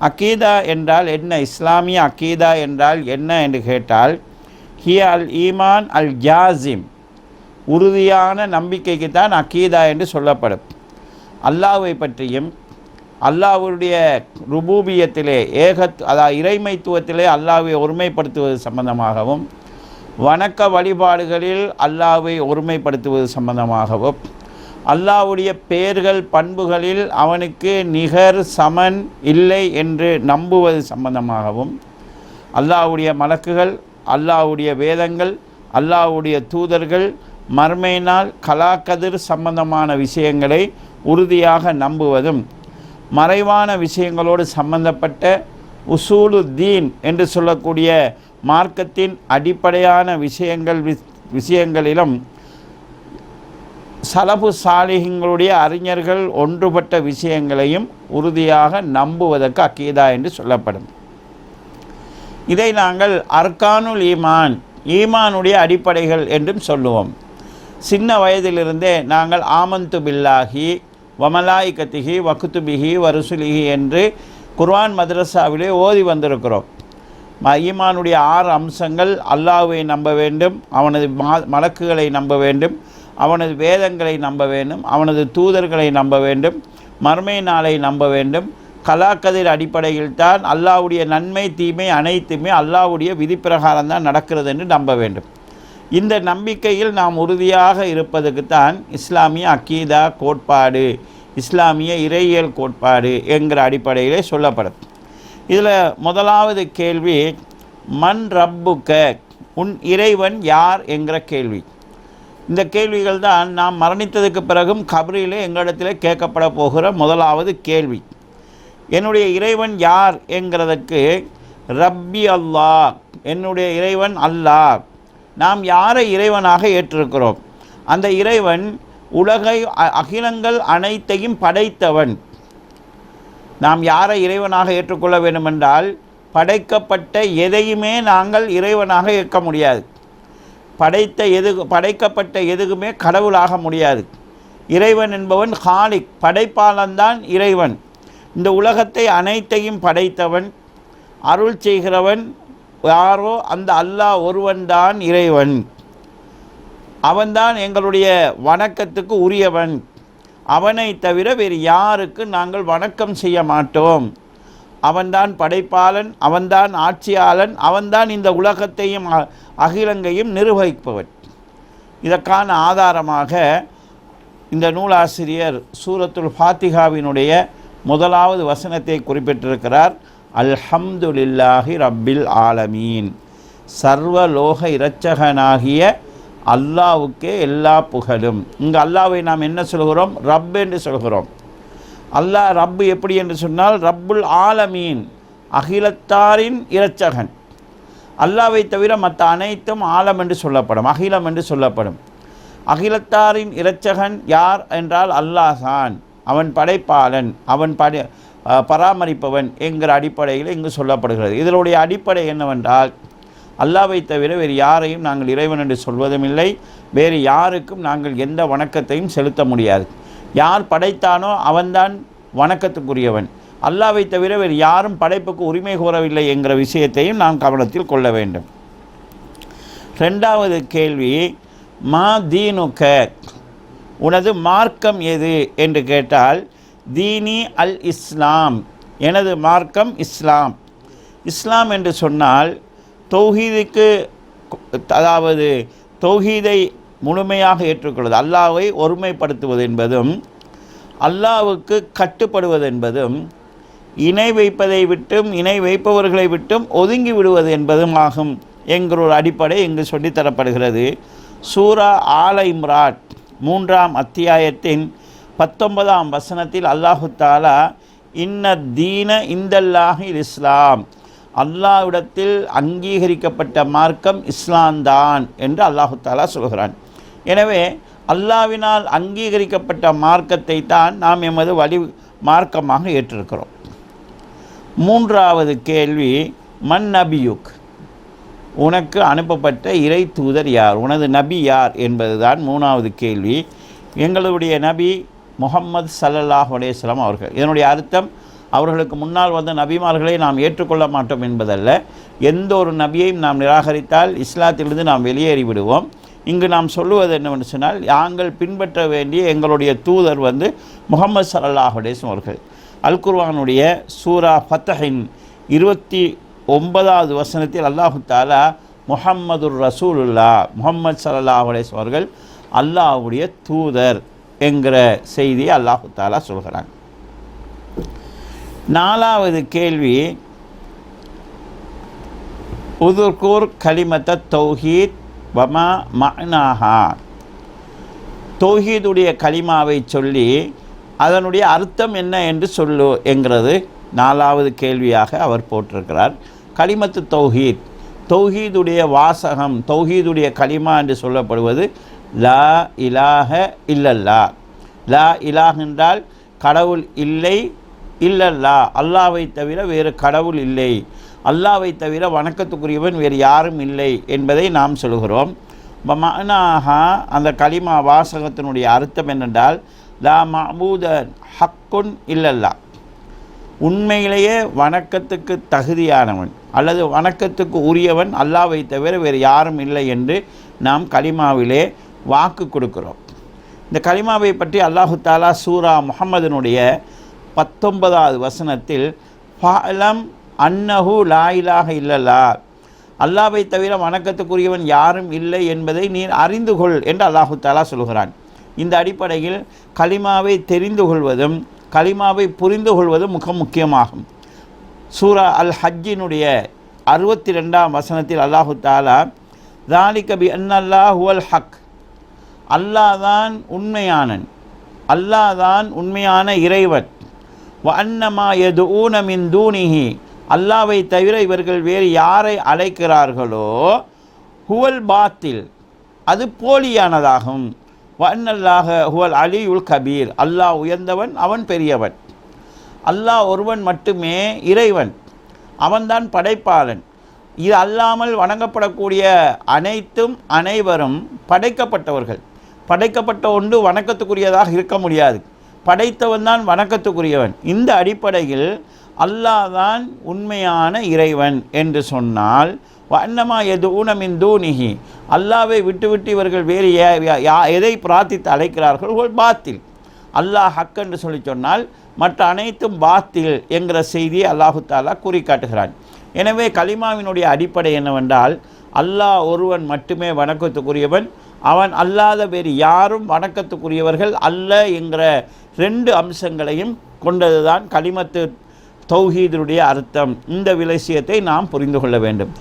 அக்கீதா என்றால் என்ன? இஸ்லாமிய அக்கீதா என்றால் என்ன என்று கேட்டால் ஹிய அல் ஈமான் அல் ஜாசிம் உறுதியான நம்பிக்கைக்கு தான் அக்கீதா என்று சொல்லப்படும். அல்லாஹ்வை பற்றியும் அல்லாஹ்வுடைய ருபூபியத்திலே ஏகத் அதாவது இறைமைத்துவத்திலே அல்லாவை ஒருமைப்படுத்துவது சம்பந்தமாகவும் வணக்க வழிபாடுகளில் அல்லாவை ஒருமைப்படுத்துவது சம்பந்தமாகவும் அல்லாஹ்வுடைய பெயர்கள் பண்புகளில் அவனுக்கு நிகர் சமன் இல்லை என்று நம்புவது சம்பந்தமாகவும் அல்லாஹ்வுடைய மலக்குகள் அல்லாஹ்வுடைய வேதங்கள் அல்லாஹ்வுடைய தூதர்கள் மர்மையினால் கலாக்கதிர் சம்பந்தமான விஷயங்களை உறுதியாக நம்புவதும் மறைவான விஷயங்களோடு சம்பந்தப்பட்ட உசூலு தீன் என்று சொல்லக்கூடிய மார்க்கத்தின் அடிப்படையான விஷயங்கள் விஷயங்களிலும் சலபு சாலிகங்களுடைய அறிஞர்கள் ஒன்றுபட்ட விஷயங்களையும் உறுதியாக நம்புவதற்கு அக்கீதா என்று சொல்லப்படும். இதை நாங்கள் அர்கானுல் ஈமான் ஈமானுடைய அடிப்படைகள் என்றும் சொல்லுவோம். சின்ன வயதிலிருந்தே நாங்கள் ஆமந்து பில்லாஹி வமலாய்கத்திகி வக்குத்துபிஹி வருசுலிஹி என்று குர்ஆன் மதரசாவிலே ஓதி வந்திருக்கிறோம். ம- ஈமானுடைய ஆறு அம்சங்கள் அல்லாஹுவை நம்ப வேண்டும் அவனது மலக்குகளை நம்ப வேண்டும் அவனது வேதங்களை நம்ப வேண்டும் அவனது தூதர்களை நம்ப வேண்டும் மர்மை நாளை நம்ப வேண்டும். கலாக்கதிர் அடிப்படையில் தான் அல்லாஹ்வுடைய நன்மை தீமை அனைத்துமே அல்லாவுடைய விதிப்பிரகாரம் தான் நடக்கிறது என்று நம்ப வேண்டும். இந்த நம்பிக்கையில் நாம் உறுதியாக இருப்பதுக்கு தான் இஸ்லாமிய அக்கீதா கோட்பாடு இஸ்லாமிய இறையியல் கோட்பாடு என்கிற அடிப்படையிலே சொல்லப்படும் இதில் முதலாவது கேள்வி மண் ரப்புக்க? உன் இறைவன் யார் என்கிற கேள்வி. இந்த கேள்விகள் தான் நாம் மரணித்ததுக்கு பிறகும் கபரிலே எங்களிடத்திலே கேட்கப்பட போகிற முதலாவது கேள்வி. என்னுடைய இறைவன் யார் என்கிறதுக்கு ரப்பி அல்லாஹ் என்னுடைய இறைவன் அல்லாஹ். நாம் யாரை இறைவனாக ஏற்றிருக்கிறோம்? அந்த இறைவன் உலகை அகிலங்கள் அனைத்தையும் படைத்தவன். நாம் யாரை இறைவனாக ஏற்றுக்கொள்ள வேண்டுமென்றால் படைக்கப்பட்ட எதையுமே நாங்கள் இறைவனாக ஏற்க முடியாது. படைத்த எது படைக்கப்பட்ட எதுக்குமே கடவுளாக முடியாது. இறைவன் என்பவன் ஹாலிக் படைப்பாளன்தான் இறைவன். இந்த உலகத்தை அனைத்தையும் படைத்தவன் அருள் செய்கிறவன் யாரோ அந்த அல்லாஹ் ஒருவன்தான் இறைவன். அவன்தான் எங்களுடைய வணக்கத்துக்கு உரியவன். அவனை தவிர வேறு யாருக்கு நாங்கள் வணக்கம் செய்ய மாட்டோம். அவன்தான் படைப்பாளன் அவன்தான் ஆட்சியாளன் அவன்தான் இந்த உலகத்தையும் அ- அகிலங்கையும் நிர்வகிப்பவன். இதற்கான ஆதாரமாக இந்த நூலாசிரியர் சூரத்துல் ஃபாத்திகாவினுடைய முதலாவது வசனத்தை குறிப்பிட்டிருக்கிறார் அல்ஹம்துலில்லாஹி ரப்பில் ஆலமீன். சர்வலோக இரட்சகனாகிய அல்லாவுக்கே எல்லா புகழும். இங்கு அல்லாவை நாம் என்ன சொல்கிறோம்? ரப் என்று சொல்கிறோம். அல்லாஹ் ரப்பு எப்படி என்று சொன்னால் ரப்புல் ஆலமீன் அகிலத்தாரின் இரட்சகன். அல்லாவை தவிர மற்ற அனைத்தும் ஆலம் என்று சொல்லப்படும் அகிலம் என்று சொல்லப்படும். அகிலத்தாரின் இரட்சகன் யார் என்றால் அல்லாஹான் அவன் படைப்பாளன் அவன் படை பராமரிப்பவன் என்கிற அடிப்படையில் இங்கு சொல்லப்படுகிறது. இதனுடைய அடிப்படை என்னவென்றால் அல்லாவை தவிர வேறு யாரையும் நாங்கள் இறைவன் என்று சொல்வதும் இல்லை வேறு யாருக்கும் நாங்கள் எந்த வணக்கத்தையும் செலுத்த முடியாது. யார் படைத்தானோ அவன்தான் வணக்கத்துக்குரியவன். அல்லாவை தவிர வேறு யாரும் படைப்புக்கு உரிமை கோரவில்லை என்கிற விஷயத்தையும் நாம் கவனத்தில் கொள்ள வேண்டும். ரெண்டாவது கேள்வி மா தீனுக்க உனது மார்க்கம் எது என்று கேட்டால் தீனி அல் இஸ்லாம். எனது மார்க்கம் இஸ்லாம். இஸ்லாம் என்று சொன்னால் தௌஹீதுக்கு அதாவது தௌஹீதை முழுமையாக ஏற்றுக்கொள்வது அல்லாவை ஒருமைப்படுத்துவது என்பதும் அல்லாவுக்கு கட்டுப்படுவது என்பதும் இணை வைப்பதை விட்டும் இணை வைப்பவர்களை விட்டும் ஒதுங்கி விடுவது என்பதும் ஆகும் என்கிற ஒரு அடிப்படை இங்கு சொல்லித்தரப்படுகிறது சூரா ஆல இம்ராட் மூன்றாம் அத்தியாயத்தின் பத்தொன்பதாம் வசனத்தில் அல்லாஹு தாலா இன்ன தீன இந்தல்லாஹில் இஸ்லாம். அல்லாஹ்விடத்தில் அங்கீகரிக்கப்பட்ட மார்க்கம் இஸ்லாம் தான் என்று அல்லாஹு தாலா சொல்கிறான். எனவே அல்லாவினால் அங்கீகரிக்கப்பட்ட மார்க்கத்தை தான் நாம் எமது வழி மார்க்கமாக ஏற்றிருக்கிறோம். மூன்றாவது கேள்வி மன் நபியுக்? உனக்கு அனுப்பப்பட்ட இறை தூதர் யார்? உனது நபி யார்? என்பதுதான் மூணாவது கேள்வி. எங்களுடைய நபி முகம்மது சல்லல்லாஹ் அலேஸ்லாம் அவர்கள். இதனுடைய அர்த்தம் அவர்களுக்கு முன்னால் வந்த நபிமார்களை நாம் ஏற்றுக்கொள்ள மாட்டோம் என்பதல்ல. எந்த ஒரு நபியையும் நாம் நிராகரித்தால் இஸ்லாத்திலிருந்து நாம் வெளியேறி விடுவோம் இங்கு நாம் சொல்லுவது என்னவென்று சொன்னால் நாங்கள் பின்பற்ற வேண்டிய எங்களுடைய தூதர் வந்து முகமது சல்லாஹ் அலேஸ்லம் அவர்கள். அல் குர்ஆனுடைய சூரா ஃபத்தஹின் இருபத்தி ஒன்பதாவது வசனத்தில் அல்லாஹு தாலா முஹம்மதுர் ரசூலுல்லா முகமது சல்லாஹ் அலேஸ்லம் அவர்கள் அல்லாஹ்வுடைய தூதர் என்கிற செய்தியை அல்லாஹு தாலா சொல்கிறாங்க நாலாவது கேள்வி உதுர்கூர் கலிமத்த தௌஹீத் வமா மனாஹா தௌஹீதுடைய கலிமாவை சொல்லி அதனுடைய அர்த்தம் என்ன என்று சொல்லு என்கிறது நாலாவது கேள்வியாக அவர் போட்டிருக்கிறார். கலிமத்து தௌஹீத். தௌஹீதுடைய வாசகம் தௌஹீதுடைய கலிமா என்று சொல்லப்படுவது லா இலாக இல்லல்லா. லா இலாஹ் என்றால் கடவுள் இல்லை இல்லல்லா. அல்லாவை தவிர வேறு கடவுள் இல்லை. அல்லாவை தவிர வணக்கத்துக்குரியவன் வேறு யாரும் இல்லை என்பதை நாம் சொல்கிறோம். மனாஹா அந்த கலிமா வாசகத்தினுடைய அர்த்தம் என்னென்றால் லா மபூதன் ஹக்குன் இல்லல்லா. உண்மையிலேயே வணக்கத்துக்கு தகுதியானவன் அல்லது வணக்கத்துக்கு உரியவன் அல்லாவை தவிர வேறு யாரும் இல்லை என்று நாம் களிமாவிலே வாக்கு கொடுக்கிறோம். இந்த களிமாவை பற்றி அல்லாஹு தாலா சூரா முகமதனுடைய பத்தொன்பதாவது வசனத்தில் ஃபாலம் அன்னஹு லாயிலாக இல்லல்லா அல்லாவை தவிர வணக்கத்துக்குரியவன் யாரும் இல்லை என்பதை நீ அறிந்து கொள் என்று அல்லாஹு தாலா சொல்கிறான். இந்த அடிப்படையில் கலிமாவை தெரிந்து கொள்வதும் கலிமாவை புரிந்து கொள்வதும் மிக முக்கியமாகும். சூரா அல் ஹஜ்ஜினுடைய அறுபத்தி ரெண்டாம் வசனத்தில் அல்லாஹு தாலா தாலிக பி அன்னல்லா ஹக். அல்லாஹ் தான் உண்மையானன். அல்லாஹ் தான் உண்மையான இறைவன். வ அன்னமா எது ஊனமின் தூணிஹி அல்லாவை தவிர இவர்கள் வேறு யாரை அழைக்கிறார்களோ ஹுவல் பாத்தில் அது போலியானதாகும். வன்னல்லாக ஹுவல் அலியுல் கபீர். அல்லாஹ் உயர்ந்தவன் அவன் பெரியவன். அல்லாஹ் ஒருவன் மட்டுமே இறைவன். அவன்தான் படைப்பாளன். இது அல்லாமல் வணங்கப்படக்கூடிய அனைத்தும் அனைவரும் படைக்கப்பட்டவர்கள். படைக்கப்பட்ட ஒன்று வணக்கத்துக்குரியதாக இருக்க முடியாது. படைத்தவன் தான் வணக்கத்துக்குரியவன். இந்த அடிப்படையில் அல்லாஹ் தான் உண்மையான இறைவன் என்று சொன்னால் வண்ணமா எது ஊனமின் தூணிகி அல்லாவை விட்டுவிட்டு இவர்கள் வேறு யா- எதை பிரார்த்தித்து அழைக்கிறார்கள்? ஒரு பாத்தில். அல்லாஹ் ஹக் என்று சொல்லி சொன்னால் மற்ற அனைத்தும் பாத்தில் என்கிற செய்தியை அல்லாஹு தாலா கூறி காட்டுகிறான் எனவே கலிமாவினுடைய அடிப்படை என்னவென்றால் அல்லாஹ் ஒருவன் மட்டுமே வணக்கத்துக்குரியவன் அவன் அல்லாத வேறு யாரும் வணக்கத்துக்குரியவர்கள் அல்ல என்கிற ரெண்டு அம்சங்களையும் கொண்டதுதான் களிமத்து தௌஹீதனுடைய அர்த்தம். இந்த விலசியத்தை நாம் புரிந்து கொள்ள வேண்டும்.